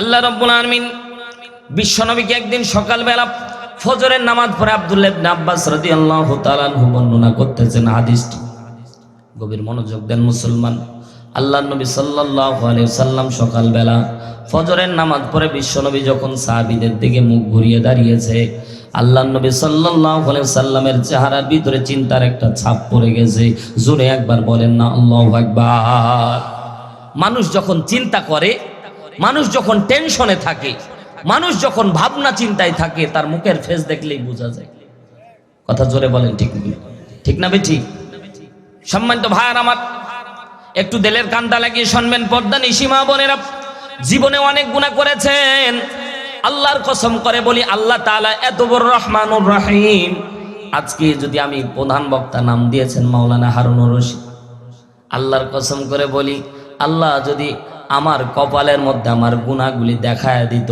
আল্লাহ রব্বুল আলমিন বিশ্বনবীকে একদিন সকালবেলা ফজরের নামাজ পরে আব্দুল্লাহ আব্বাস রাদিয়াল্লাহু তাআলা আনহু বর্ণনা করতেছেন হাদিসটি। গভীর মনোযোগ দেন মুসলমান। আল্লাহ নবী আলাইহি সাল্লাম সকালবেলা ফজরের নামাজ পড়ে বিশ্বনবী যখন সাহাবীদের দিকে মুখ ঘুরিয়ে দাঁড়িয়েছে আল্লাহ নবী আলাইহি সাল্লামের চেহারার ভিতরে চিন্তার একটা ছাপ পড়ে গেছে। জোরে একবার বলেন না, আল্লাহু আকবার। মানুষ যখন চিন্তা করে মানুষ যখন টেনশনে থাকে, মানুষ যখন ভাবনা চিন্তায় থাকে, তার মুখের ফেস দেখলেই বোঝা যায়। কথা জোরে বলেন, ঠিক ঠিক না বে ঠিক সম্মানিত ভাইয়ার আমার, একটু দেলের কান্দা লাগিয়ে শুনবেন পর্দা নিশিমা বোনেরা। জীবনে অনেক গুণা করেছেন। আল্লাহর কসম করে বলি, আল্লাহ তাআলা এত বড় রহমানুর রহিম। আজকে যদি আমি প্রধান বক্তা নাম দিয়েছেন মাওলানা হারুনুর রশিদ। আল্লাহর কসম করে বলি, আল্লাহ যদি আমার কপালের মধ্যে আমার গুণাগুলি দেখায় দিত।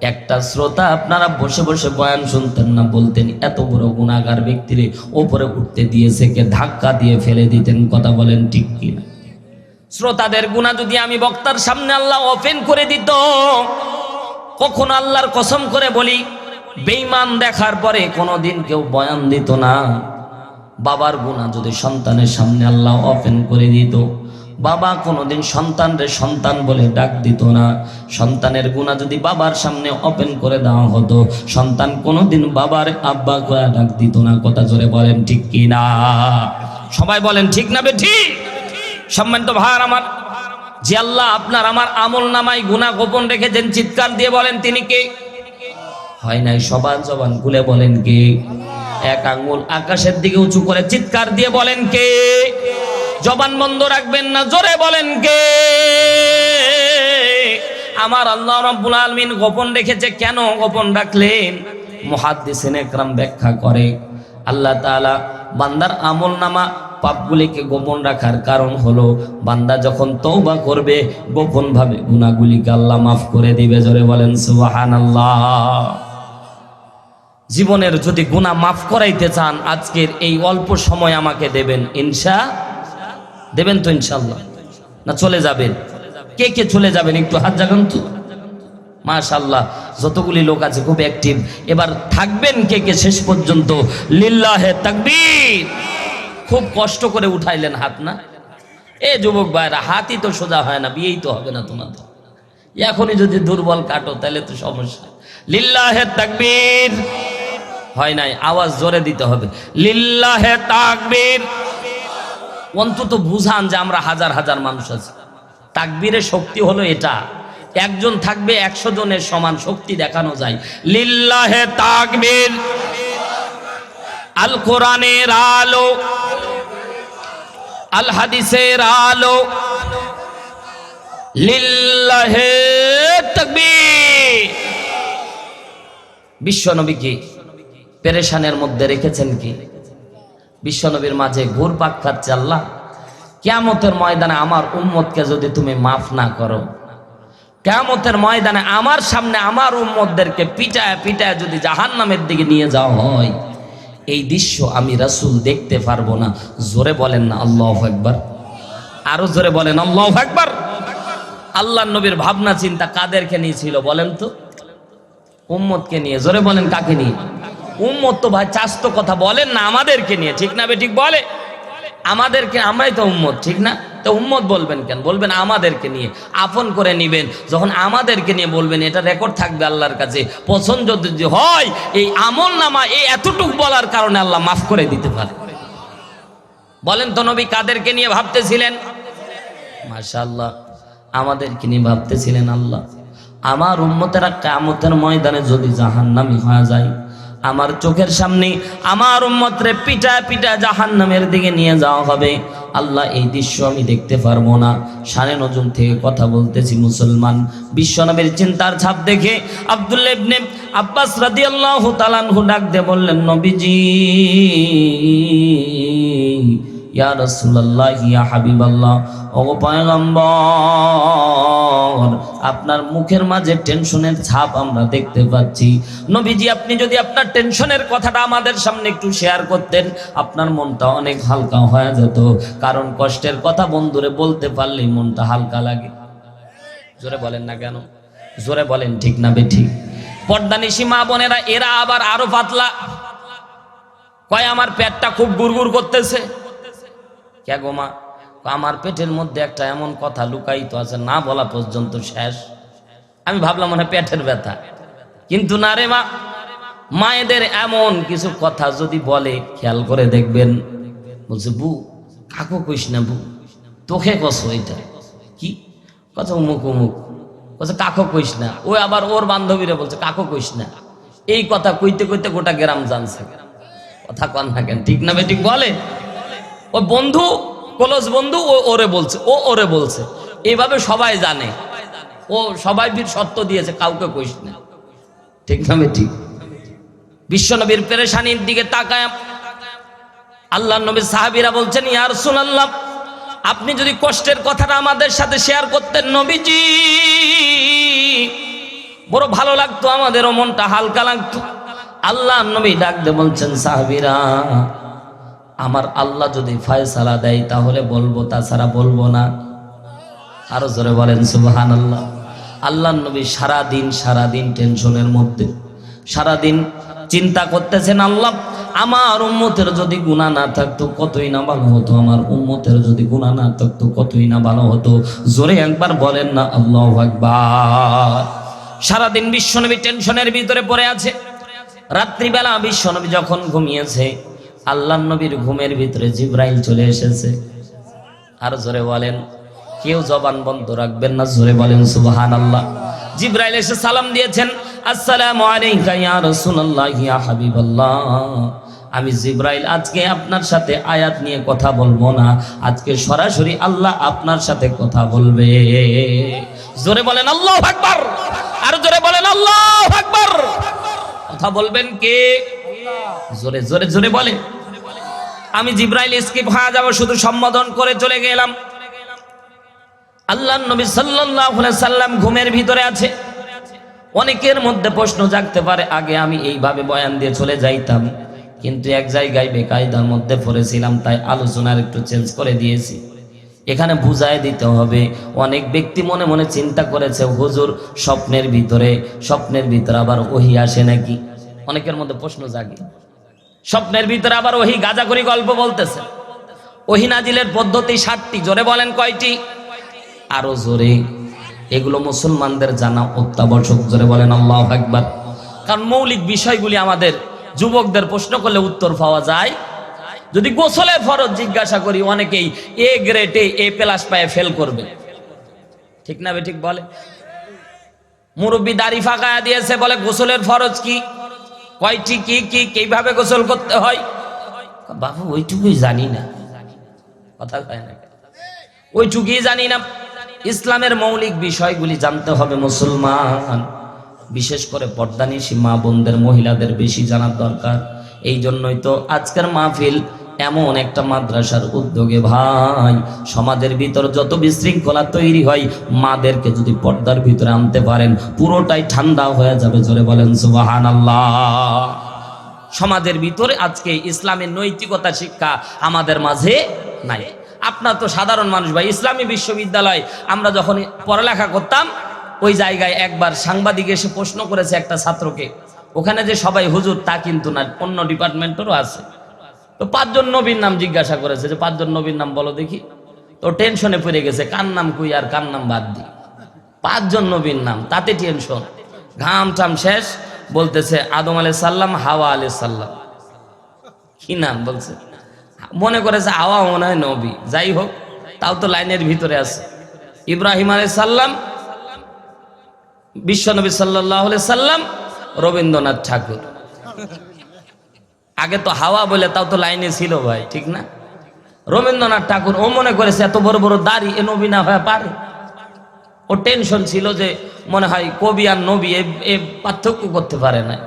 একটা শ্রোতা আপনারা বসে বসে বয়ান শুনতেন না, বলতেন, এত বড় গুণাগার ব্যক্তিরে ওপরে উঠতে দিয়েছে কে, ধাক্কা দিয়ে ফেলে দিতেন। কথা বলেন ঠিক কিনা। শ্রোতাদের গুণা যদি আমি বক্তার সামনে আল্লাহ ওপেন করে দিত, কখন আল্লাহর কসম করে বলি, বেঈমান দেখার পরে কোনোদিন কেউ বয়ান দিত না। বাবার গুণা যদি সন্তানের সামনে আল্লাহ ওপেন করে দিত বাবা কোনোদিন সন্তানরে সন্তান বলে ডাক দিত না। সন্তানের গুণা যদি বাবার সামনে ওপেন করে দেওয়া হতো, সন্তান কোনোদিন বাবার আব্বা করে ডাক দিত না। কথা জোরে বলেন, ঠিক কি না? সবাই বলেন, ঠিক না ঠিক? সম্মানিত ভাইয়ার আমার, যে আল্লাহ আপনার আমার আমল নামাই গুণা গোপন রেখেছেন, চিৎকার দিয়ে বলেন, তিনি কে? হয় নাই সবার জবান খুলে বলেন কে? এক আঙ্গুল আকাশের দিকে উঁচু করে চিৎকার দিয়ে বলেন কে? জবান বন্ধ রাখবেন না, জোরে বলেন কে? আমার আল্লাহ রাব্বুল আলামিন গোপন রেখেছে, কেন গোপন রাখলেন? মুহাদ্দিসিন একরাম ব্যাখ্যা করে, আল্লাহ তাআলা বান্দার আমল নামা পাপগুলিকে গোপন রাখার কারণ হলো, বান্দা যখন তৌবা করবে গোপন ভাবে গুনাহগুলিকে আল্লাহ মাফ করে দিবে, জোরে বলেন সুবহানাল্লাহ। জীবনের যদি গুনাহ মাফ করাইতে চান, আজকের এই অল্প সময় আমাকে দেবেন, ইনশা দেবেন তো ইনশাল্লাহ না, চলে যাবেন। কে কে চলে যাবেন, একটু হাত জাগান তো। মাশাল্লাহ যতগুলি লোক আছে খুব অ্যাক্টিভ এবার থাকবেন কে কে শেষ পর্যন্ত। লিল্লাহে তাকবীর। খুব কষ্ট করে উঠাইলেন হাত, না? এ যুবক ভাইরা, হাতই তো সোজা হয় না, বিয়েই তো হবে না তোমাদের। এখনই যদি দুর্বল কাটো, তাহলে তো সমস্যা। লিল্লাহে তাকবীর। হয় নাই, আওয়াজ জোরে দিতে হবে। লিল্লাহে তাকবীর। অন্তত বুঝান যে আমরা হাজার হাজার মানুষ আছি। তাকবীরের শক্তি হলো এটা। একজন থাকবে একশো জনের সমান শক্তি দেখানো যায়। লিল্লাহে তাকবীর। আল কোরআনের আলো। আল হাদিসের আলো। লিল্লাহে তাকবীর। বিশ্বনবীকে পেরেশানের মধ্যে রেখেছেন কি? বিশ্বনবীর মাঝে ঘুর পাক খাচ্ছে আল্লাহ। কেয়ামতের ময়দানে আমার উম্মতকে যদি তুমি মাফ না করো, কেয়ামতের ময়দানে আমার সামনে আমার উম্মতদেরকে পিটায় পিটায় যদি জাহান নামের দিকে নিয়ে যাওয়া হয়, এই দৃশ্য আমি রাসূল দেখতে পারব না। জোরে বলেন না, আল্লাহ একবার আরও জোরে বলেন, আল্লাহ একবার আল্লাহ নবীর ভাবনা, চিন্তা কাদেরকে নিয়েছিল বলেন তো? উম্মতকে নিয়ে, জোরে বলেন কাকে নিয়ে? উম্মত তো ভাই চাস্ত কথা বলেন না আমাদেরকে নিয়ে, ঠিক না বে, ঠিক বলে? আমাদেরকে, আমরাই তো উম্মত, ঠিক না? তো উম্মত বলবেন কেন? বলবেন আমাদেরকে নিয়ে, আপন করে নিবেন, যখন আমাদেরকে নিয়ে বলবেন, এটা রেকর্ড থাকবে আল্লাহর কাছে। পছন্দ যদি হয়, এই আমল নামা, এই এতটুক বলার কারণে আল্লাহ মাফ করে দিতে পারে। বলেন তো নবী কাদেরকে নিয়ে ভাবতেছিলেন? মাশাআল্লাহ, আমাদেরকে নিয়ে ভাবতেছিলেন আল্লাহ। আমার উম্মতেরা কামতের ময়দানে যদি জাহান্নামি হয়ে যায় আমার চোখের সামনে আমার উম্মতরে পিটা পিটা জাহান নামের দিকে নিয়ে যাওয়া হবে। আল্লাহ এই দৃশ্য আমি দেখতে পারব না। সানে নজন থেকে কথা বলতেছি মুসলমান। বিশ্বনবীর চিন্তার ছাপ দেখে আব্দুল্লাহ আব্বাস রাদি আল্লাহ তালান ডাক দে বললেন, নবীজি ইয়া রাসূলুল্লাহ, ইয়া ও পয়গম্বর, আপনার মুখের মাঝে টেনশনের ছাপ আমরা দেখতে পাচ্ছি। নবীজি, আপনি যদি আপনার টেনশনের কথাটা আমাদের সামনে একটু শেয়ার করতেন, আপনার মনটা অনেক হালকা হয়ে যেত। কারণ কষ্টের কথা বন্ধুরে বলতে পারলেই মনটা হালকা লাগে। জোরে বলেন না কেন? জোরে বলেন, ঠিক না বে ঠিক? পর্দানিসী মা বোনেরা, এরা আবার আরও পাতলা। কয়, আমার পেটটা খুব গুড়গুড় করতেছে? কে গো মা? কয়, আমার পেটের মধ্যে একটা এমন কথা লুকায়িত আছে না বলা পর্যন্ত শেষ। আমি ভাবলাম মনে পেটের ব্যথা। কিন্তু না রে মা মায়েদের এমন কিছু কথা যদি বলে খেয়াল করে দেখবেন। বলছে বু কাকু কইস না বু তোকে কস এটা। কি? কথা উমুক উমুক বলছে কাকু কইস না। ও আবার ওর বান্ধবীরা বলছে কাকু কইস না। এই কথা কইতে কইতে গোটা গ্রাম জানছে। কথা কন না কেন ঠিক না ঠিক বলে? ও বন্ধু, কলস বন্ধু, ও ওরে বলছে, ও ওরে বলছে। এইভাবে সবাই জানে। ও সবাই বীর সত্য দিয়েছে, কাউকে কইস না। ঠিক না ঠিক বিশ্বনবীর পেরেশানির দিকে তাকায়। আল্লাহ নবী সাহাবীরা বলছেন ইয়ার সুনাল্লাহ আপনি যদি কষ্টের কথাটা আমাদের সাথে শেয়ার করতেন, নবীজি, বড় ভালো লাগতো, আমাদেরও মনটা হালকা লাগতো। আল্লাহ নবী ডাকতে বলছেন, সাহাবীরা আমার আল্লাহ যদি ফয়সালা দেয়, তাহলে বলব, তাছাড়া বলব না। আরও জোরে বলেন সুবহান আল্লাহ আল্লাহ নবী সারাদিন সারাদিন টেনশনের মধ্যে। সারাদিন চিন্তা করতেছেন, আল্লাহ, আমার উম্মতের যদি গুণা না থাকতো, কতই না ভালো হতো? আমার উম্মতের যদি গুণা না থাকতো, কতই না ভালো হতো? জোরে একবার বলেন না, আল্লাহ একবার সারাদিন বিশ্বনবী টেনশনের ভিতরে পড়ে আছে। রাত্রিবেলা বিশ্বনবী যখন ঘুমিয়েছে আল্লাহ নবীর ঘুমের ভিতরে জিব্রাইল চলে এসেছে। আর জোরে বলেন, কেউ জবান বন্ধ রাখবেন না, জোরে বলেন সুবহান আল্লাহ জিব্রাইল এসে সালাম দিয়েছেন, আসসালামু আলাইকা ইয়া রাসূলুল্লাহ, ইয়া হাবিবাল্লাহ। আমি জিব্রাইল, আজকে আপনার সাথে আয়াত নিয়ে কথা বলব না, আজকে সরাসরি আল্লাহ আপনার সাথে কথা বলবে। জোরে বলেন, আল্লাহু আকবার। আর জোরে বলেন, আল্লাহু আকবার। কথা বলবেন কে? জোরে জোরে জোরে বলেন। আমি জিব্রাইল স্কিপ হয়ে যাব, শুধু সম্বোধন করে চলে গেলাম। আল্লাহ নবী আলাইহি সাল্লাম ঘুমের ভিতরে আছে। অনেকের মধ্যে প্রশ্ন জাগতে পারে, আগে আমি এইভাবে বয়ান দিয়ে চলে যাইতাম, কিন্তু এক জায়গায় বেকায়দার মধ্যে পড়েছিলাম, তাই আলোচনার একটু চেঞ্জ করে দিয়েছি। এখানে বুঝায় দিতে হবে, অনেক ব্যক্তি মনে মনে চিন্তা করেছে, হুজুর, স্বপ্নের ভিতরে স্বপ্নের ভিতরে আবার ওহি আসে নাকি? অনেকের মধ্যে প্রশ্ন জাগে। স্বপ্নের ভিতরে আবার ওহি গাজাগরি গল্প বলতেছে। ওহি নাজিলের পদ্ধতি ষাটটি, জোরে বলেন কয়টি? আরও জোরে। এগুলো মুসলমানদের জানা অত্যাবশ্যক, জোরে বলেন আল্লাহ একবার কারণ মৌলিক বিষয়গুলি আমাদের যুবকদের প্রশ্ন করলে উত্তর পাওয়া যায়। যদি গোসলের ফরজ জিজ্ঞাসা করি, অনেকেই এ গ্রেটে এ প্লাস পায়ে ফেল করবে। ঠিক না ঠিক বলে? মুরব্বী দাড়ি ফাঁকায়া দিয়েছে, বলে গোসলের ফরজ কি? কয়টি কি কি, কীভাবে গোসল করতে হয়? বাবু, ওইটুকুই জানি না। কথা কয় না ওইটুকুই জানি না। ইসলামের মৌলিক বিষয়গুলি জানতে হবে মুসলমান। বিশেষ করে পর্দানিসী মা বোনদের, মহিলাদের বেশি জানার দরকার। এই জন্যই তো আজকের মাহফিল এমন একটা মাদ্রাসার উদ্যোগে ভাই, সমাজের ভিতর যত বিশৃঙ্খলা তৈরি হয়, মাদেরকে যদি পর্দার ভিতরে আনতে পারেন, পুরোটাই ঠান্ডা হয়ে যাবে, জোরে বলেন সুবাহান আল্লাহ সমাজের ভিতরে আজকে ইসলামের নৈতিকতা, শিক্ষা আমাদের মাঝে নাই। আপনার তো সাধারণ মানুষ ভাই, ইসলামী বিশ্ববিদ্যালয়, আমরা যখন পড়ালেখা করতাম, ওই জায়গায় একবার সাংবাদিক এসে প্রশ্ন করেছে একটা ছাত্রকে। ওখানে যে সবাই, হুজুর, তা কিন্তু না, অন্য ডিপার্টমেন্টেরও আছে। তো পাঁচজন নবীর নাম জিজ্ঞাসা করেছে যে, পাঁচজন নবীর নাম বলো দেখি। তো টেনশনে পড়ে গেছে, কার নাম কুই আর কার নাম বাদ দি? পাঁচজন নবীর নাম, তাতে টেনশন ঘাম টাম শেষ, বলতেছে, আদম আলাই সাল্লাম হাওয়া আলাই সাল্লাম কি নাম বলছে? মনে করেছে, হাওয়া মনে হয় নবী। যাই হোক, তাও তো লাইনের ভিতরে আছে। ইব্রাহিম আলাই সাল্লাম বিশ্বনবী সাল্লাহ সাল্লাম, রবীন্দ্রনাথ ঠাকুর। আগে তো হাওয়া বলে তাও তো লাইনে ছিল ভাই, ঠিক না? রবীন্দ্রনাথ ঠাকুর, ও মনে করেছে এত বড় বড় দাড়ি এ নবী না হয়ে পারে? ও টেনশন ছিল যে মনে হয় কবি আর নবী এ- পার্থক্য করতে পারে না।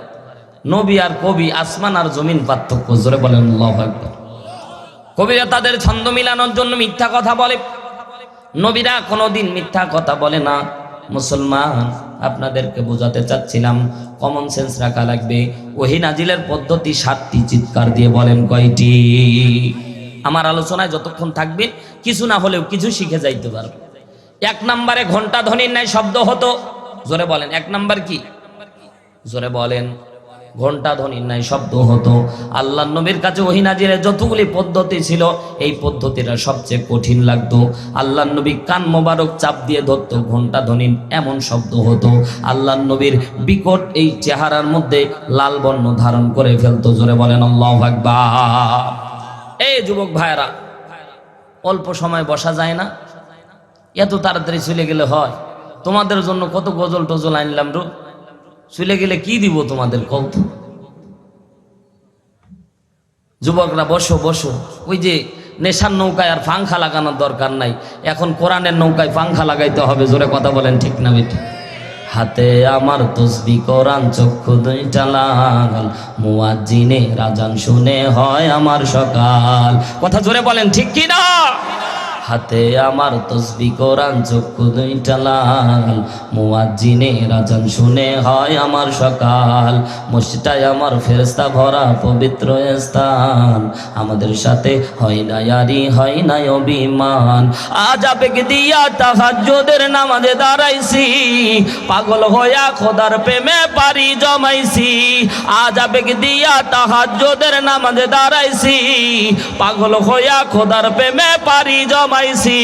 নবী আর কবি, আসমান আর জমিন পার্থক্য, জোরে বলেন কবিরা তাদের ছন্দ মিলানোর জন্য মিথ্যা কথা বলে। নবীরা কোনোদিন মিথ্যা কথা বলে না। মুসলমান, আপনাদেরকে বোঝাতে চাচ্ছিলাম কমন সেন্স রাখা লাগবে। ওহি নাজিলের পদ্ধতি সাতটি চিৎকার দিয়ে বলেন কয়টি? আমার আলোচনায় যতক্ষণ থাকবেন কিছু না হলেও কিছু শিখে যাইতে পারবে। এক নম্বরে ঘণ্টা ধ্বনির ন্যায় শব্দ হতো। জোরে বলেন, এক নাম্বার কি? জোরে বলেন ঘণ্টা ধ্বনির নাই, শব্দ হতো। আল্লাহ নবীর কাছে ওহিনাজিরের যতগুলি পদ্ধতি ছিল, এই পদ্ধতিটা সবচেয়ে কঠিন লাগতো। আল্লাহ নবী কান মোবারক চাপ দিয়ে ধরতো ঘণ্টা ধ্বনির এমন শব্দ হতো। আল্লাহ নবীর বিকট এই চেহারার মধ্যে লাল বর্ণ ধারণ করে ফেলতো, জোরে বলেন, আল্লাহ আকবার। এই যুবক ভাইয়েরা, অল্প সময় বসা যায় না? এত তাড়াতাড়ি চলে গেলে হয়। তোমাদের জন্য কত গজল টজল আনলাম রো? চলে গেলে কি দিব তোমাদের কত যুবকরা, বসো বসো। ওই যে নেশার নৌকায় আর পাংখা লাগানোর দরকার নাই। এখন কোরআনের নৌকায় পাংখা লাগাইতে হবে, জোরে কথা বলেন ঠিক না বেটি হাতে আমার তসবি, কোরআন, চক্ষু দুইটা লাগাল মুয়াজ্জিনে রাজান শুনে হয় আমার সকাল। কথা জোরে বলেন ঠিক কি না হাতে আমার তসবি কোরআন চক্ষু দুইটা লাল। মুয়াজ্জিনে রাজান শুনে হয় আমার সকাল। মসজিদটায় আমার ফেরস্তা ভরা পবিত্র স্থান। আমাদের সাথে হয় না ইয়ারি হয় না অভিমান। আজ আবেগ দিয়া তাহাজ্জুদের নামাজে দাঁড়াইছি। পাগল হইয়া খোদার প্রেমে পারি জমাইছি। আজ আবেগ দিয়া তাহাজ্জুদের নামাজে দাঁড়াইছি। পাগল হইয়া খোদার প্রেমে পারি জমাইছি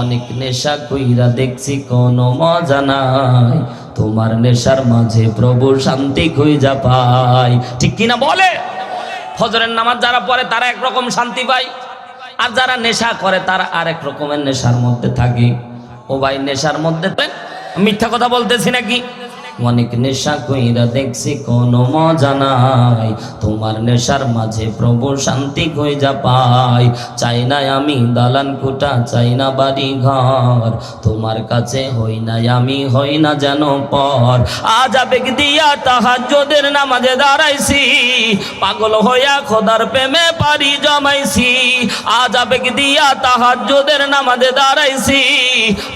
অনেক নেশা কইরা দেখছি, কোনো মজা নাই। তোমার নেশার মাঝে প্রভু শান্তি খুঁজা পাই। ঠিক কিনা বলে? ফজরের নামাজ যারা পড়ে, তারা একরকম শান্তি পায়। আর যারা নেশা করে, তারা আরেক রকমের নেশার মধ্যে থাকে। ও ভাই, নেশার মধ্যে মিথ্যা কথা বলতেছি নাকি? অনেক নেশা কইরা দেখছি কোনো মজা নাই। তোমার নেশার মাঝে প্রভু শান্তি কইজা পাই। চাই না আমি দালান কুটা চাই না বাড়ি ঘর তোমার কাছে হই না আমি হই না যেন পর। আজ আবেগ দিয়া তাহাজ্জুদের নামাজে দাঁড়াইছি। পাগল হইয়া খোদার প্রেমে পারি জমাইছি। আজ আবেগ দিয়া তাহাজ্জুদের নামাজে দাঁড়াইছি।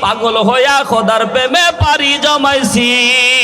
পাগল হইয়া খোদার প্রেমে পারি জমাইছি।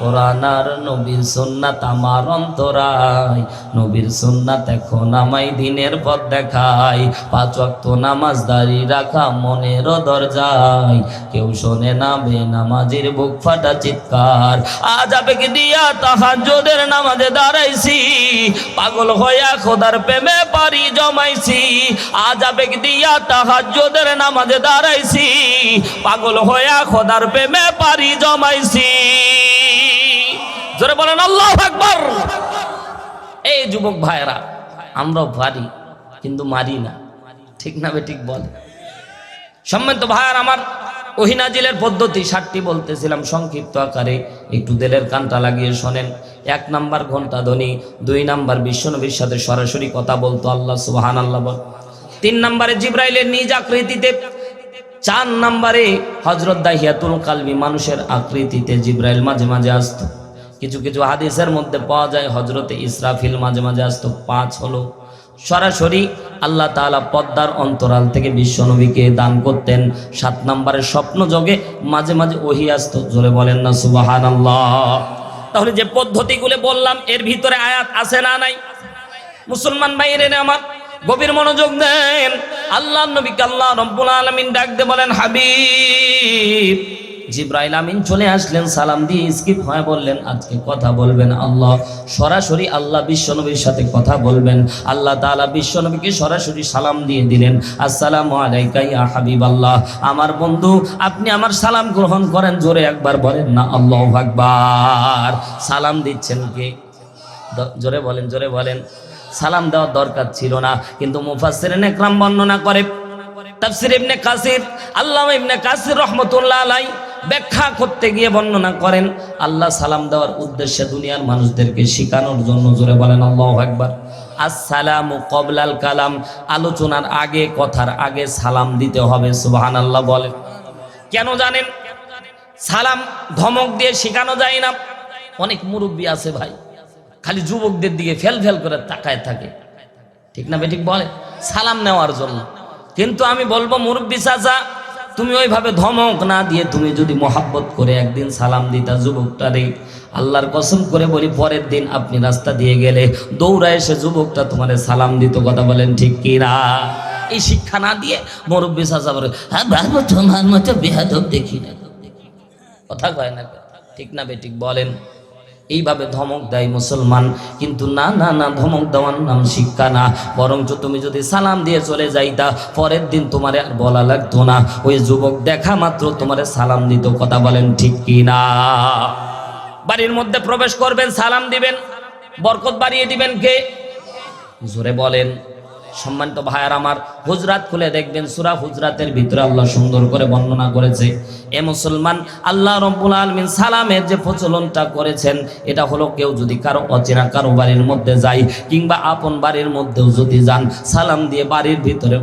কোরআন আর নবীর সুন্নাত আমার অন্তরায়। নবীর সুন্নাত এখন আমাই দিনের পথ দেখায়। পাঁচ ওয়াক্ত নামাজ দাঁড়ি রাখা মনের দরজায়। কেউ শোনে না বে নামাজির বুক ফাটা চিৎকার। আজ আবেগ দিয়া তাহাজ্জুদের নামাজে দাঁড়াইছি। পাগল হইয়া খোদার প্রেমে পারি জমাইছি। আজ আবেগ দিয়া তাহাজ্জুদের নামাজে দাঁড়াইছি। পাগল হইয়া খোদার প্রেমে পারি জমাইছি। জোরে বলেন, আল্লাহ আকবার! এই যুবক ভাইরা আমরা পারি কিন্তু মারি না। ঠিক না ঠিক বলে। সম্মানিত ভাইয়ার, আমার ওহিনাজিলের পদ্ধতি ষাটটি বলতেছিলাম, সংক্ষিপ্ত আকারে। একটু দেলের কানটা লাগিয়ে শোনেন। এক নাম্বার ঘণ্টা ধ্বনি, দুই নাম্বার বিশ্বনবীর সাথে সরাসরি কথা বলতো আল্লাহ সুবাহান আল্লাহ তিন নাম্বারে জিব্রাইলের নিজ আকৃতিতে, চার নাম্বারে হজরত দাহিয়াতুল কালবি মানুষের আকৃতিতে জিব্রাইল মাঝে মাঝে আসতো। কিছু কিছু হাদিসের মধ্যে পাওয়া যায় হজরতে ইসরাফিল মাঝে মাঝে আসতো, পাঁচ হলো। সরাসরি আল্লাহ তাআলা পদ্মার অন্তরাল থেকে বিশ্বনবীকে দান করতেন। সাত নম্বরের স্বপ্ন যোগে মাঝে মাঝে ওহি আসতো, জোরে বলেন না সুবাহান তাহলে যে পদ্ধতিগুলো বললাম, এর ভিতরে আয়াত আছে না নাই? মুসলমান ভাইরে আমার গভীর মনোযোগ দেন। আল্লাহ নবীকে আল্লাহ রব্বুল আলামিন ডাক দে বলেন, হাবিব জিব্রাইল আমিন চলে আসলেন, সালাম দিয়ে স্কিপ হয় বললেন, আজকে কথা বলবেন আল্লাহ। সরাসরি আল্লাহ বিশ্বনবীর সাথে কথা বলবেন। আল্লাহ তাআলা বিশ্বনবীকে সরাসরি সালাম দিয়ে দিলেন, আসসালামু আলাইকা ইয়া হাবিব আল্লাহ আমার বন্ধু, আপনি আমার সালাম গ্রহণ করেন। জোরে একবার বলেন, না, আল্লাহু আকবার। সালাম দিচ্ছেন কে? জোরে বলেন জোরে বলেন। সালাম দেওয়ার দরকার ছিল না, কিন্তু মুফাসসিরিন একরাম বর্ণনা করে। তাফসির ইবনে কাসির, আল্লামা ইবনে কাসির রহমতুল্লাহ আলাই ব্যাখ্যা করতে গিয়ে বর্ণনা করেন, আল্লাহ সালাম দেওয়ার উদ্দেশ্যে দুনিয়ার মানুষদেরকে শেখানোর জন্য জোরে বলেন, আল্লাহু আকবার। আসসালামু কবলাল কালাম, আলোচনার আগে, কথার আগে সালাম দিতে হবে সুবাহান আল্লাহ বলেন। কেন জানেন? সালাম ধমক দিয়ে শেখানো যায় না। অনেক মুরব্বী আছে ভাই, খালি যুবকদের দিকে ফেল ফেল করে তাকায় থাকে। ঠিক না বেঠিক বলে সালাম নেওয়ার জন্য। কিন্তু আমি বলব, মুরব্বী চাচা তুমি ওইভাবে ধমক না দিয়ে তুমি যদি মহাব্বত করে একদিন সালাম দিতা যুবকটারে, আল্লাহর কসম করে বলি, পরের দিন আপনি রাস্তা দিয়ে গেলে দৌড়া এসে যুবকটা তোমার সালাম দিত, কথা বলেন ঠিক কি না এই শিক্ষা না দিয়ে মুরব্বী চাচা বলে হ্যাঁ তোমার মতো বেহাদব দেখি না। কথা কয় না, ঠিক না বেঠিক বলেন। এইভাবে ধমক দেয় মুসলমান। কিন্তু না না না, ধমক দেওয়ার নাম শিক্ষা না। বরঞ্চ তুমি যদি সালাম দিয়ে চলে যাইতা, পরের দিন তোমার আর বলা লাগতো না। ওই যুবক দেখা মাত্র তোমার সালাম দিত, কথা বলেন ঠিক কি না? বাড়ির মধ্যে প্রবেশ করবেন, সালাম দিবেন। বরকত বাড়িয়ে দিবেন কে? জোরে বলেন। সম্মানিত ভাইয়ার আমার হুজরাত খুলে দেখবেন, সুরা হুজরাতের ভিতরে আল্লাহ সুন্দর করে বর্ণনা করেছে। এ মুসলমান, আল্লাহ রব্বুল আলমিন সালামের যে প্রচলনটা করেছেন, এটা হলো কেউ যদি কারও অচেনা কারও বাড়ির মধ্যে যায়, কিংবা আপন বাড়ির মধ্যেও যদি যান, সালাম দিয়ে বাড়ির ভিতরে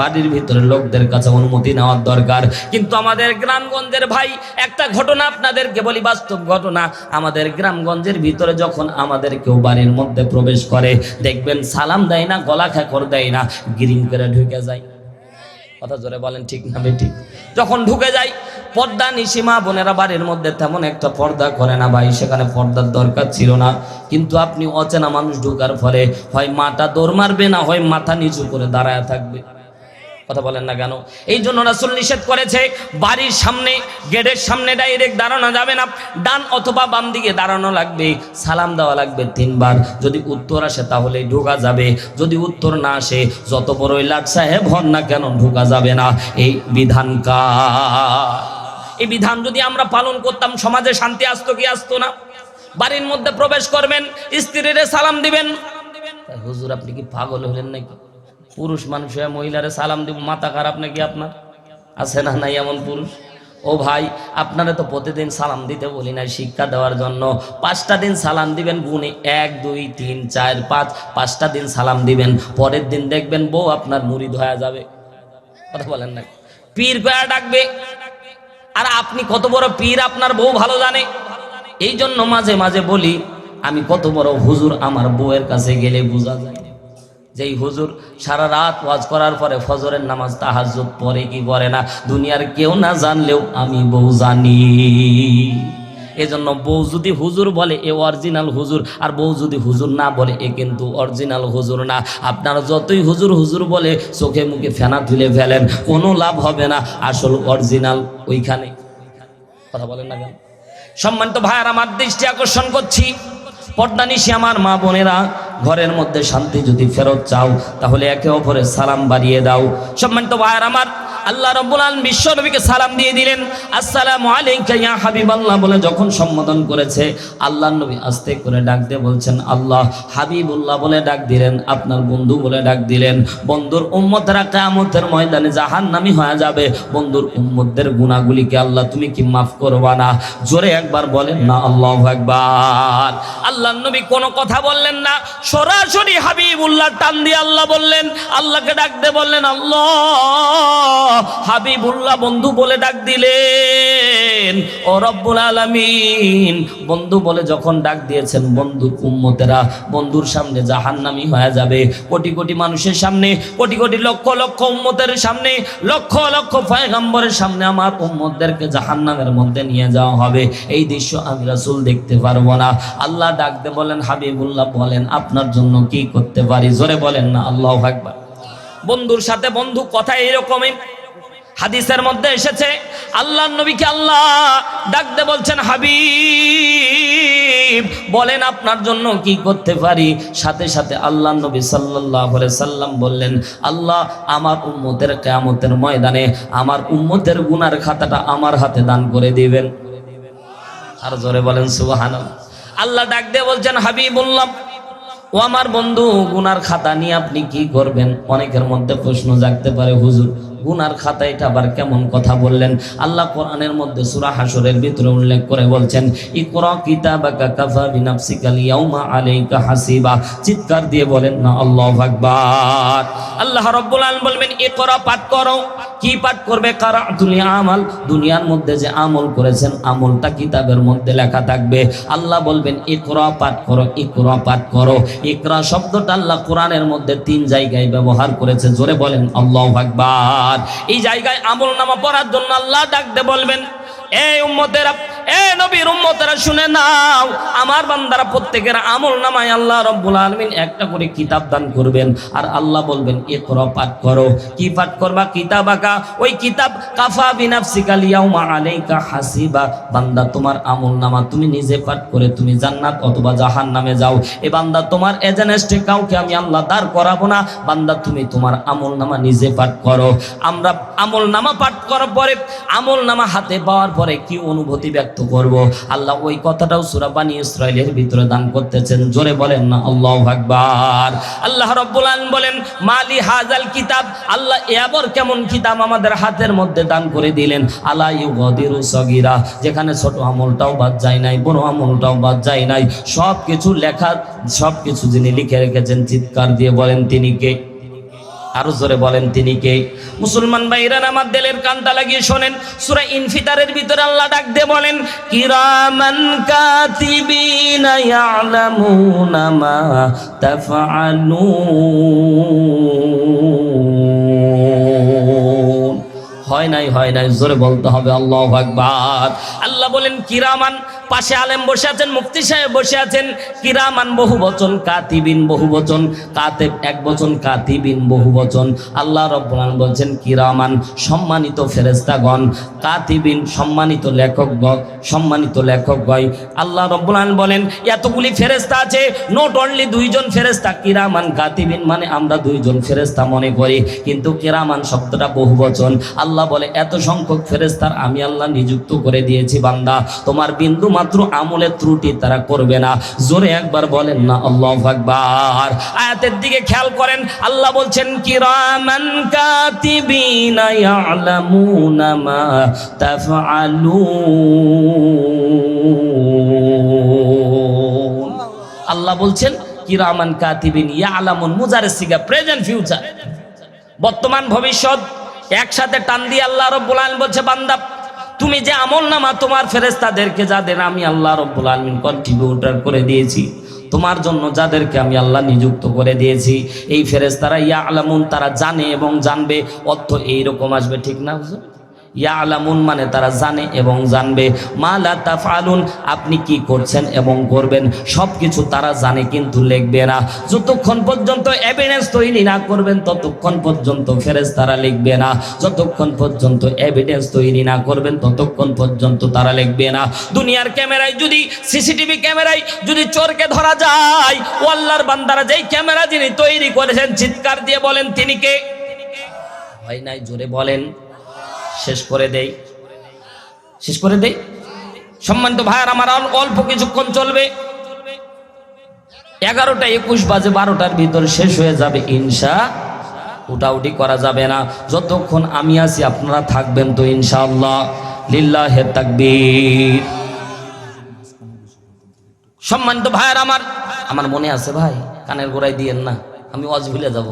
বাড়ির ভিতরে লোকদের কাছে অনুমতি নেওয়ার দরকার। কিন্তু আমাদের গ্রামগঞ্জের ভাই, একটা ঘটনা আপনাদেরকে বলি, বাস্তব ঘটনা, আমাদের গ্রামগঞ্জের ভিতরে যখন আমাদের কেউ বাড়ির মধ্যে প্রবেশ করে, দেখবেন সালাম দেয় না, গলা খেকর দেয় না গ্রিন করে ঢুকে যায়। কথা জোরে বলেন ঠিক না বেঠিক যখন ঢুকে যায়, পর্দা নিশিমা বোনেরা বাড়ির মধ্যে তেমন একটা পর্দা করে না ভাই, সেখানে পর্দার দরকার ছিল না। কিন্তু আপনি অচেনা মানুষ ঢুকার ফলে হয় মাটা দৌড় মারবে না, হয় মাথা নিচু করে দাঁড়ায় থাকবে। কথা বলেন না কেন? এই জন্য রাসুল নিষেধ করেছে, বাড়ির সামনে, গেটের সামনে ডাইরেক্ট দাঁড়ানো যাবে না, ডান অথবা বাম দিকে দাঁড়ানো লাগবে, সালাম দেওয়া লাগবে তিনবার। যদি উত্তর আসে তাহলে ঢোকা যাবে, যদি উত্তর না আসে, যত বড়ই লাট সাহেব হন না কেন ঢোকা যাবে না। এই বিধান কার? এই বিধান যদি আমরা পালন করতাম, সমাজে শান্তি আসতো কি আসতো না? বাড়ির মধ্যে প্রবেশ করবেন, স্ত্রীরে সালাম দিবেন। হুজুর, আপনি কি পাগল হলেন নাকি? পুরুষ মানুষ হয়ে মহিলারে সালাম দিব, মাথা খারাপ নাকি আপনার? আছে না নাই এমন পুরুষ? ও ভাই, আপনারা তো প্রতিদিন সালাম দিতে বলি না শিক্ষা দেওয়ার জন্য। পাঁচটা দিন সালাম দিবেন গুণে এক, দুই, তিন, চার, পাঁচ, পাঁচটা দিন সালাম দিবেন। পরের দিন দেখবেন বউ আপনার মুড়ি ধোয়া যাবে। কথা বলেন না। পীর কয়া ডাকবে। আর আপনি কত বড় পীর আপনার বউ ভালো জানে। এই জন্য মাঝে মাঝে বলি, আমি কত বড় হুজুর আমার বউয়ের কাছে গেলে বোঝা যায়। যেই হুজুর সারা রাত ওয়াজ করার পরে ফজরের নামাজ তাহাজ্জুদ পরে কি পড়ে না? দুনিয়ার কেউ না জানলেও আমি বউ জানি। এজন্য বউ যদি হুজুর বলে, এ অরিজিনাল হুজুর, আর বউ যদি হুজুর না বলে, এ কিন্তু অরিজিনাল হুজুর না। আপনারা যতই হুজুর হুজুর বলে, চোখে মুখে ফেনা তুলে ফেলেন, কোনো লাভ হবে না। আসল অরিজিনাল ওইখানে। কথা বলেন না কেন? সম্মানিত ভাইয়ার, আমার দৃষ্টি আকর্ষণ করছি। পর্দা নিশি আমার মা বোনেরা, ঘরের মধ্যে শান্তি যদি ফেরত চাও, তাহলে একে অপরের সালাম বাড়িয়ে দাও। সম্মানিত ভাইয়ের আমার আল্লাহ রব্বুল আলামিন বিশ্ব নবীকে সালাম দিয়ে দিলেন, আসসালামু আলাইকা ইয়া হাবিবাল্লাহ বলে যখন সম্বোধন করেছে, আল্লাহ নবী আস্তে করে ডাক দিয়ে বলছেন, আল্লাহ হাবিবুল্লাহ বলে ডাক দিলেন, আপনার বন্ধু বলে ডাক দিলেন, বন্ধুর উম্মতরা কিয়ামতের ময়দানে জাহান্নামী হয়ে যাবে। বন্ধুর উম্মতদের গুনাহগুলিকে আল্লাহ তুমি কি মাফ করবা না? জোরে একবার বলেন, না, আল্লাহু আকবার। আল্লাহ নবী কোনো কথা বললেন না, সরাসরি হাবিবুল্লাহ টান দিয়ে আল্লাহ বললেন, আল্লাহকে ডাক দিয়ে বললেন, আল্লাহ হাবিবুল্লাহ বন্ধু বলে ডাক দিলেন, ও রব্বুল আলামিন। বন্ধু বলে যখন ডাক দিয়েছেন, বন্ধুর উম্মতেরা বন্ধুর সামনে জাহান্নামি হয়ে যাবে। কোটি কোটি মানুষের সামনে, কোটি কোটি লক্ষ লক্ষ উম্মতের সামনে, লক্ষ লক্ষ পয়গম্বরের সামনে আমার উম্মতদেরকে জাহান্নামের মধ্যে নিয়ে যাওয়া হবে। এই দৃশ্য আমি রাসূল দেখতে পারব না। আল্লাহ ডাকতে বলেন, হাবিবুল্লাহ বলেন, আপনার জন্য কি করতে পারি? জোরে বলেন না, আল্লাহ আকবার। বন্ধুর সাথে বন্ধু কথা এরকমই হাদিসের মধ্যে এসেছে আল্লাহ নবীকে আল্লাহ ডাকতে বলছেন, হাবিব, বলেন আপনার জন্য কি করতে পারি? সাথে সাথে আল্লাহ নবী সাল্লাহ সাল্লাম বললেন, আল্লাহ, আমার উম্মতের কেয়ামতের ময়দানে আমার উম্মতের গুনার খাতাটা আমার হাতে দান করে দিবেন। আর জোরে বলেন সুবাহান আল্লাহ ডাক দিয়ে বলছেন, হাবিবুল্লাহ, ও আমার বন্ধু, গুনার খাতা নিয়ে আপনি কি করবেন? অনেকের মধ্যে প্রশ্ন জাগতে পারে, হুজুর গুনার খাতা, এটা আবার কেমন কথা বললেন? আল্লাহ কোরআনের মধ্যে সুরা হাসরের ভিতরে উল্লেখ করে বলছেন চিৎকার দিয়ে বলেন, না, আল্লাহু আকবার। আল্লাহ রাব্বুল আলামিন বলবেন, ইকরা পাঠ করো। কি পাঠ করবে? কারাতুল আমাল। দুনিয়ার মধ্যে যে আমল করেছেন, আমলটা কিতাবের মধ্যে লেখা থাকবে। আল্লাহ বলবেন, ইকরা পাঠ করো, ইকরা পাঠ করো। ইকরা শব্দটা আল্লাহ কোরআনের মধ্যে তিন জায়গায় ব্যবহার করেছে। জোরে বলেন, আল্লাহু আকবার। এই জায়গায় আমল নামা পড়ার জন্য আল্লাহ ডাকতে বলবেন এই উম্মতেরা বান্দা, তোমার আমল নামা তুমি নিজে পাঠ করে তুমি জান্নাত অথবা জাহান নামে যাও। এ বান্দা, তোমার এজেনেস্টে কাউকে আমি আল্লাহ দাঁড় করাবো না। বান্দা, তুমি তোমার আমল নামা নিজে পাঠ করো। আমরা আমল নামা পাঠ করার পরে, আমল নামা হাতে পাওয়ার পরে কি অনুভূতি ব্যক্ত করব। আল্লাহ ওই কথাটাও সুরা বানী ইসরায়েলের ভিতরে দান করতেছেন। জোরে বলেন না, আল্লাহ আকবার। আল্লাহ রব্বুল আলামিন বলেন, মালি হাজাল কিতাব? আল্লাহ এবার কেমন কিতাব আমাদের হাতের মধ্যে দান করে দিলেন। আলা ইউগদিরু সগীরা, যেখানে ছোট আমলটাও বাদ যায় নাই, বড় আমলটাও বাদ যায় নাই। সব কিছু লেখা সব কিছু যিনি লিখে রেখেছেন, চিৎকার দিয়ে বলেন, তিনি কে? আরও জোরে বলেন তিনি কে? মুসলমান ভাইরান আমার দিলের কান্তা লাগিয়ে শোনেন। সূরা ইনফিতারের ভিতরে আল্লাহ ডাক দিয়ে বলেন, কিরামান কাতিবিনা ইয়ালামুনা মা তাফআলুন। হয় নাই হয় নাই, জোরে বলতে হবে, আল্লাহ আকবার। আল্লাহ বলেন, কিরামান পাশে আলেম বসে আছেন, মুফতি সাহেব বসে আছেন, কিরামান বহু বচন কাতিবিন বহু বচন কাতেব এক বচন, কাতিবিন বহু বচন আল্লাহ রব্বুল আলামিন বলছেন, কিরামান, সম্মানিত ফেরেশতাগণ, কাতিবিন, সম্মানিত লেখকগণ সম্মানিত লেখকগণ আল্লাহ রব্বুল আলামিন বলেন, এতগুলি ফেরেশতা আছে নট অনলি দুইজন ফেরেশতা, কিরামান, কাতিবিন মানে আমরা দুইজন ফেরেশতা মনে করি, কিন্তু কিরামান শব্দটা বহু বচন আল্লাহ বলে, এত সংখ্যক ফেরেশতার আমি আল্লাহ নিযুক্ত করে দিয়েছি, বান্দা। তোমার বিন্দু মাত্র আমলের ত্রুটি তারা করবে না। জোরে একবার বলেন না, আল্লাহ আকবার। আয়াতের দিকে খেয়াল করেন, আল্লাহ বলছেন, কিরামান কাতিবিনা ইয়ালামুনা মা তাফআলুন। আল্লাহ বলছেন, কিরামান কাতিবিন ইয়ালামুন মুজারে সিগা প্রেজেন্ট ফিউচার। বর্তমান ভবিষ্যৎ, একসাথে টান দিয়ে আল্লাহ রব্বুল আলমিন বলছে, বান্দা তুমি যে আমল নামা তোমার ফেরেস্তাদেরকে যাদের আমি আল্লাহ রব্বুল আলমিন কন্ট্রিবিউটার করে দিয়েছি তোমার জন্য যাদেরকে আমি আল্লাহ নিযুক্ত করে দিয়েছি, এই ফেরেস্তারা ইয়া আলামুন তারা জানে এবং জানবে, অর্থ এইরকম আসবে, ঠিক না? ইয়া আলামুন মানে তারা জানে এবং জানবে। মা মালা তাফালুন আপনি কি করছেন এবং করবেন? সব কিছু তারা জানে কিন্তু লিখবে না। যতক্ষণ পর্যন্ত এভিডেন্স তৈরি না করবেন, ততক্ষণ পর্যন্ত ফেরেজ তারা লিখবে না। যতক্ষণ পর্যন্ত এভিডেন্স তৈরি না করবেন, ততক্ষণ পর্যন্ত তারা লিখবে না। দুনিয়ার ক্যামেরায় যদি, সিসিটিভি ক্যামেরায় যদি চোরকে ধরা যায়, ও আল্লাহর বান্দারা যেই ক্যামেরা যিনি তৈরি করেছেন, চিৎকার দিয়ে বলেন, তিনি কে? হয় নাই, জোরে বলেন। শেষ করে দেই। শেষ করে দেই? সম্মানিত ভাইয়ার, আমার অল্প কিছুক্ষণ চলবে। এগারোটা একুশ বাজে বারোটার ভিতর শেষ হয়ে যাবে ইনশা। উঠাউটি করা যাবে না। যতক্ষণ আমি আছি, আপনারা থাকবেন তো ইনশাআল্লাহ। লিল্লাহে তাকবীর। সম্মানিত ভাইয়ার, আমার আমার মনে আছে ভাই, কানের গোড়ায় দিয়েন না, আমি অজ ভুলে যাব।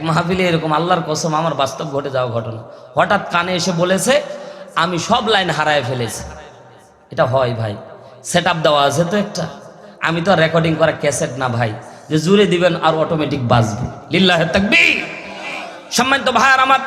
এক মাহফিলে এরকম আল্লাহর কসম আমার বাস্তব ঘটে যাওয়া ঘটনা। হঠাৎ কানে এসে বলেছে, আমি সব লাইন হারায় ফেলেছি। এটা হয় ভাই। সেট দেওয়া আছে তো একটা। আমি তো রেকর্ডিং করা ক্যাসেট না ভাই। যে জুড়ে দিবেন আর অটোমেটিক বাজবে। লিল্লাহ তাকবীর। সম্মানিত ভাই আর আমার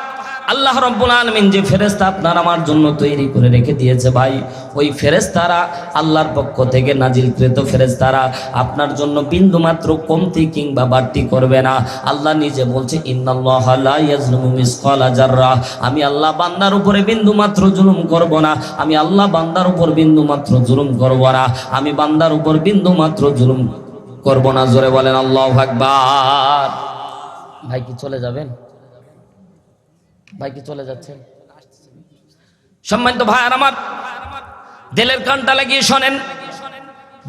আল্লাহ রব্বুল আলমিন যে ফেরেস্তা আপনার আমার জন্য তৈরি করে রেখে দিয়েছে ভাই, ওই ফেরেস্তারা আল্লাহর পক্ষ থেকে নাজিল নাজিলকৃত ফেরেস্তারা আপনার জন্য বিন্দু মাত্র কমতি কিংবা বাড়তি করবে না। আল্লাহ নিজে বলছে, ইন্নাল্লাহ লা ইয়াজলিমু মিসকালা আমি আল্লাহ বান্দার উপরে বিন্দু মাত্র জুলুম করব না। আমি আল্লাহ বান্দার উপর বিন্দু মাত্র জুলুম করব না। আমি বান্দার উপর বিন্দু মাত্র জুলুম করব না। জোরে বলেন, আল্লাহ আকবার। ভাই কি চলে যাবেন? ভাই কি চলে যাচ্ছেন। সম্মানিত ভাই আর আমার দিলের কানটা লাগিয়ে শোনেন।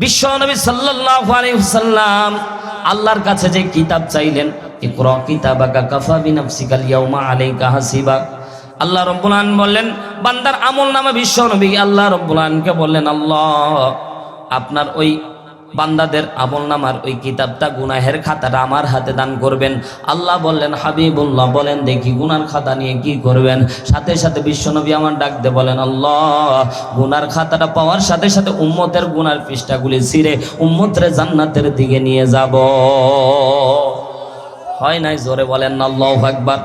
বিশ্ব নবী সাল্লাল্লাহু আলাইহি আল্লাহর কাছে যে কিতাব চাইলেন, ইকরা কিতাবাকা কাফা বিনাফসিকাল ইয়াউমা হাসিবা। আল্লাহ রব্বুল আলামিন বললেন, বান্দার আমল নামা বিশ্ব নবী আল্লাহ রব্বুল বললেন, আল্লাহ, আপনার ওই বান্দাদের আমল নামার ওই কিতাবটা গুনাহের খাতাটা আমার হাতে দান করবেন। আল্লাহ বললেন, হাবিবুল্লাহ, বলেন দেখি গুনার খাতা নিয়ে কি করবেন? সাথে সাথে বিশ্বনবী আমার ডাকতে বলেন, আল্লাহ, গুনার খাতাটা পাওয়ার সাথে সাথে উম্মতের গুনার পৃষ্ঠাগুলি ছিঁড়ে উম্মতের জান্নাতের দিকে নিয়ে যাব। হয় নাই? জোরে বলেন, আল্লাহ আকবার।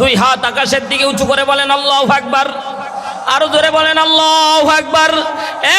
দুই হাত আকাশের দিকে উঁচু করে বলেন, আল্লাহ আকবার। আরও জোরে বলেন, আল্লাহ একবার এ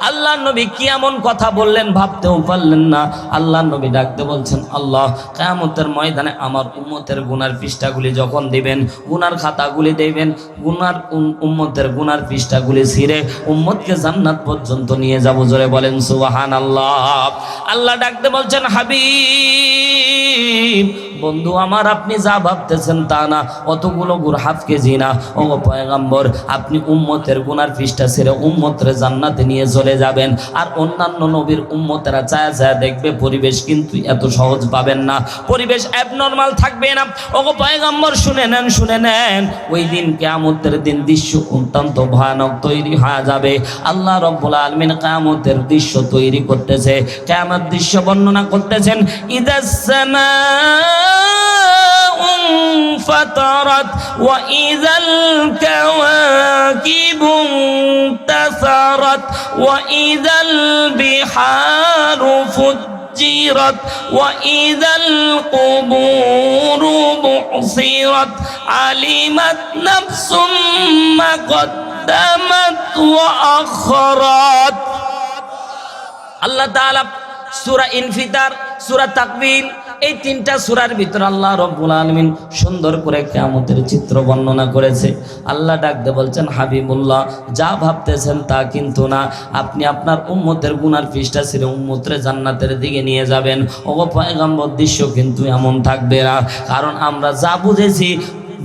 আল্লাহ নবী কি এমন কথা বললেন ভাবতেও পারলেন না। আল্লাহ নবী ডাকতে বলছেন, আল্লাহ, কেয়ামতের ময়দানে আমার উম্মতের গুনার পৃষ্ঠাগুলি যখন দিবেন, গুনার খাতাগুলি দেবেন, গুনার উম- উম্মতের গুনার পৃষ্ঠাগুলি ছিঁড়ে উম্মতকে জান্নাত পর্যন্ত নিয়ে যাব। জোরে বলেন সুবাহান আল্লাহ আল্লাহ ডাকতে বলছেন, হাবিব বন্ধু, আমার আপনি যা ভাবতেছেন তা না। অতগুলো গুর হাফ কেজি না ও পয়গাম্বর, আপনি উম্মতের গুনার পৃষ্ঠা ছেড়ে উম্মতরে জান্নাতে নিয়ে চলে যাবেন। আর অন্যান্য নবীর উম্মতেরা চায়া চায়া দেখবে, পরিবেশ কিন্তু এত সহজ পাবেন না। পরিবেশ অ্যাবনর্মাল থাকবে না। ও পয়গাম্বর, শুনে নেন শুনে নেন, ওই দিন কেয়ামতের দিন দৃশ্য অত্যন্ত ভয়ানক তৈরি হয়ে যাবে। আল্লাহ রব্বুল আলমিন কেয়ামতের দৃশ্য তৈরি করতেছে। কেয়ামত দৃশ্য বর্ণনা করতেছেন ইদাসমা فطرت وإذا الكواكب انتثرت وإذا البحار فجرت وإذا القبور بعصرت علمت نفس ما قدمت وأخرت আল্লাহ তাআলা সূরা ইনফিতার সূরা তাকবীর এই তিনটা সূরার ভিতর আল্লাহ রব্বুল আলামিন সুন্দর করে কিয়ামতের চিত্র বর্ণনা করেছে। আল্লাহ ডাকতে বলছেন, হাবিবুল্লাহ, যা ভাবতেছেন তা কিন্তু না। আপনি আপনার উম্মতের গুনার পৃষ্ঠা ছেড়ে উম্মতরে জান্নাতের দিকে নিয়ে যাবেন। ও পয়গম্বর, দৃশ্য কিন্তু এমন থাকবে না। কারণ আমরা যা বুঝেছি,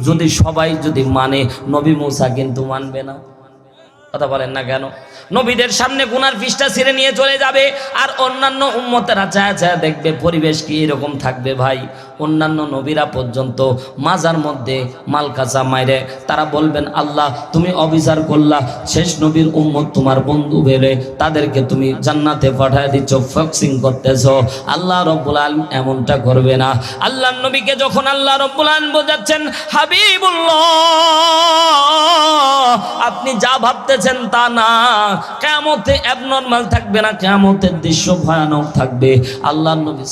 যদি সবাই যদি মানে নবী মুসা কিন্তু মানবে না। কথা বলেন না কেন? নবীদের সামনে গুনার পৃষ্ঠা ছিঁড়ে নিয়ে চলে যাবে আর অন্যান্য উম্মতেরা চায়া চায়া দেখবে, পরিবেশ কি এরকম থাকবে ভাই? অন্যান্য নবীরা পর্যন্ত মাজার মধ্যে মাল কাঁচা মাইরে। তারা বলবেন, আল্লাহ, তুমি অবিচার করলা। শেষ নবীর উম্মত তোমার বন্ধু বেড়ে তাদেরকে তুমি জান্নাতে পাঠায় দিচ্ছ, ফক্সিং করতেছ। আল্লাহ রব্বুল আলম এমনটা করবে না। আল্লাহ নবীকে যখন আল্লাহ রব্বুল আলম বোঝাচ্ছেন, হাবিবুল্লাহ, আপনি যা ভাবতেছেন তা না। কেমতে অ্যাবনর্মাল থাকবে না কেমতের দৃশ্য ভয়ানক থাকবে। আল্লাহ নবী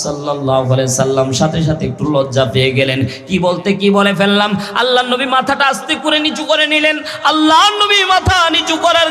আলাইহি সাল্লাম সাথে সাথে একটু লজ্জা পেয়ে গেলেন। কি বলতে কি বলে ফেললাম? আল্লাহ নবী মাথাটা আস্তে করে নিচু করে নিলেন। আল্লাহ নবী মাথা নিচু করার